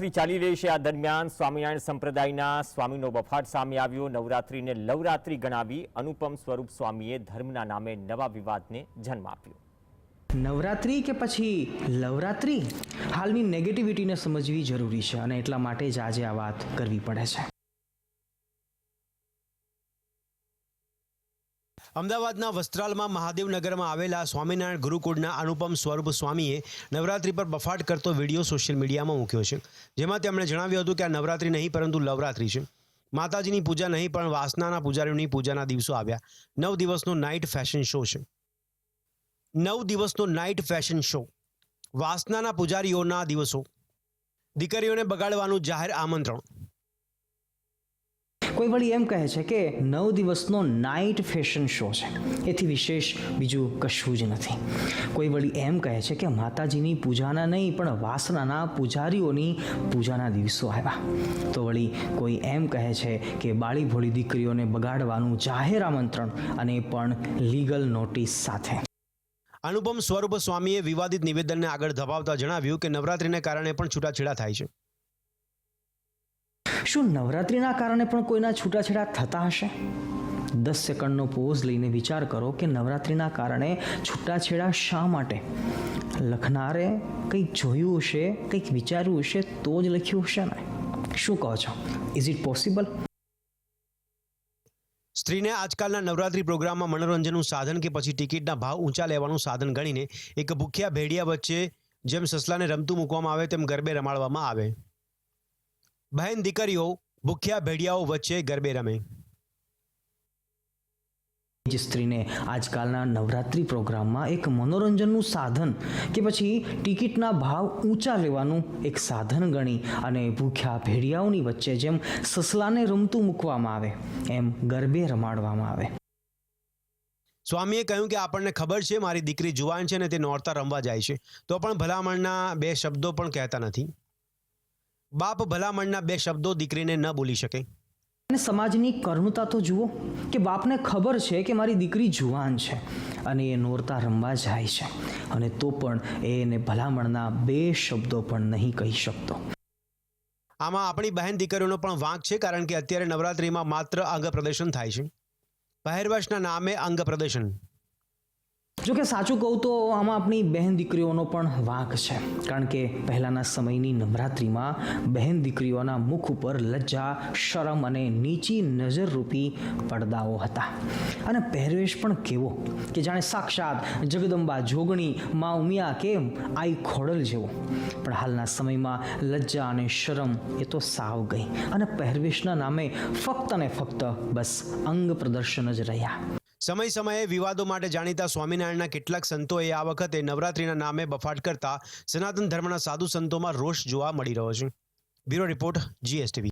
નવરાત્રી ચાલી રહી છે. આ દરમિયાન સ્વામિનારાયણ સંપ્રદાયના સ્વામીનો બફાટ સામે આવ્યો. નવરાત્રીને લવરાત્રી ગણાવી અનુપમ સ્વરૂપ સ્વામીએ ધર્મના નામે નવા વિવાદને જન્મ આપ્યો. નવરાત્રિ કે પછી લવરાત્રી? હાલની નેગેટિવિટીને સમજવી જરૂરી છે અને એટલા માટે જ આજે આ વાત કરવી પડે છે. અમદાવાદના વસ્ત્રાલમાં મહાદેવનગરમાં આવેલા સ્વામિનારાયણ ગુરુકુળના અનુપમ સ્વરૂપ સ્વામીએ નવરાત્રી પર બફાટ કરતો વીડિયો સોશિયલ મીડિયામાં મૂક્યો છે. જેમાં તેમણે જણાવ્યું હતું કે આ નવરાત્રી નહીં પરંતુ લવરાત્રી છે. માતાજીની પૂજા નહીં, પણ વાસનાના પૂજારીઓની પૂજાના દિવસો આવ્યા. નવ દિવસનો નાઇટ ફેશન શો છે. નવ દિવસનો નાઇટ ફેશન શો. વાસનાના પૂજારીઓના દિવસો. દીકરીઓને બગાડવાનું જાહેર આમંત્રણ. કોઈ વળી એમ કહે છે કે નવ દિવસનો નાઇટ ફેશન શો છે. એથી વિશેષ બીજું કશું જ નથી. કોઈ વળી એમ કહે છે કે માતાજીની પૂજાના નહીં, પણ વાસનાના પૂજારીઓની પૂજાના દિવસો આવ્યા. તો વળી કોઈ એમ કહે છે કે બાળી ભોળી દીકરીઓને બગાડવાનું જાહેર આમંત્રણ અને પણ લીગલ નોટિસ સાથે. અનુપમ સ્વરૂપ સ્વામીએ વિવાદિત નિવેદનને આગળ ધપાવતા જણાવ્યું કે નવરાત્રીને કારણે પણ છૂટાછેડા થાય છે. શું નવરાત્રિના કારણે પણ કોઈના છૂટાછેડા થતા હશે? દસ સેકન્ડનો પોઝ લઈને વિચાર કરો કે નવરાત્રિના કારણે છૂટાછેડા શા માટે? લખનારે કંઈક જોયું હશે, કંઈક વિચાર્યું હશે, તો જ લખ્યું હશે ને? શું કહો છો? ઇઝ ઇટ પોસિબલ સ્ત્રીને આજકાલના નવરાત્રી પ્રોગ્રામમાં મનોરંજનનું સાધન કે પછી ટિકિટના ભાવ ઊંચા લેવાનું સાધન ગણીને એક ભૂખ્યા ભેડિયા વચ્ચે જેમ સસલાને રમતું મૂકવામાં આવે, તેમ ગરબે રમાડવામાં આવે. બહેન દીકરીઓ ભૂખ્યા ભેડિયાઓ વચ્ચે ગરબે રમે. જ સ્ત્રીને આજકાલના નવરાત્રિ પ્રોગ્રામમાં એક મનોરંજનનું સાધન કે પછી ટિકિટના ભાવ ઊંચા લેવાનું એક સાધન ગણી અને ભૂખ્યા ભેડિયાઓની વચ્ચે જેમ સસલાને રમતું મૂકવામાં આવે એમ ગરબે રમાડવામાં આવે. સ્વામીએ કહ્યું કે આપણને ખબર છે મારી દીકરી જુવાન છે ને તે નોરતા રમવા જાય છે. તો પણ ભલામણના બે શબ્દો પણ કહેતા નથી. બાપ ભલામણના બે શબ્દો દીકરીને ન બોલી શકે. અને સમાજની કરુણતા તો જુઓ કે બાપને ખબર છે કે મારી દીકરી જુવાન છે અને એ નોરતા રમવા જાય છે. અને તો પણ એ એને ભલામણના બે શબ્દો પણ નહીં કહી શકતો. આમાં આપણી બહેન દીકરીઓનો પણ વાંક છે કારણ કે અત્યારે નવરાત્રીમાં માત્ર અંગ પ્રદર્શન થાય છે. પહેરવેશના નામે અંગ પ્રદર્શન. જો કે સાચું કહું તો આમાં આપણી બહેન દીકરીઓનો પણ વાંક છે. કારણ કે પહેલાંના સમયની નવરાત્રિમાં બહેન દીકરીઓના મુખ ઉપર લજ્જા, શરમ અને નીચી નજરરૂપી પડદાઓ હતા. અને પહેરવેશ પણ કેવો કે જાણે સાક્ષાત જગદંબા જોગણી, મા ઉમિયા કે આઈ ખોડલ જેવો. પણ હાલના સમયમાં લજ્જા અને શરમ એ તો સાવ ગઈ. અને પહેરવેશના નામે ફક્ત ને ફક્ત બસ અંગ પ્રદર્શન જ રહ્યા. સમય સમયે વિવાદો માટે જાણીતા સ્વામિનારાયણના કેટલાક સંતોએ આ વખતે નવરાત્રીના નામે બફાટ કરતા સનાતન ધર્મના સાધુ સંતોમાં રોષ જોવા મળી રહ્યો છે. Bureau report, GSTV.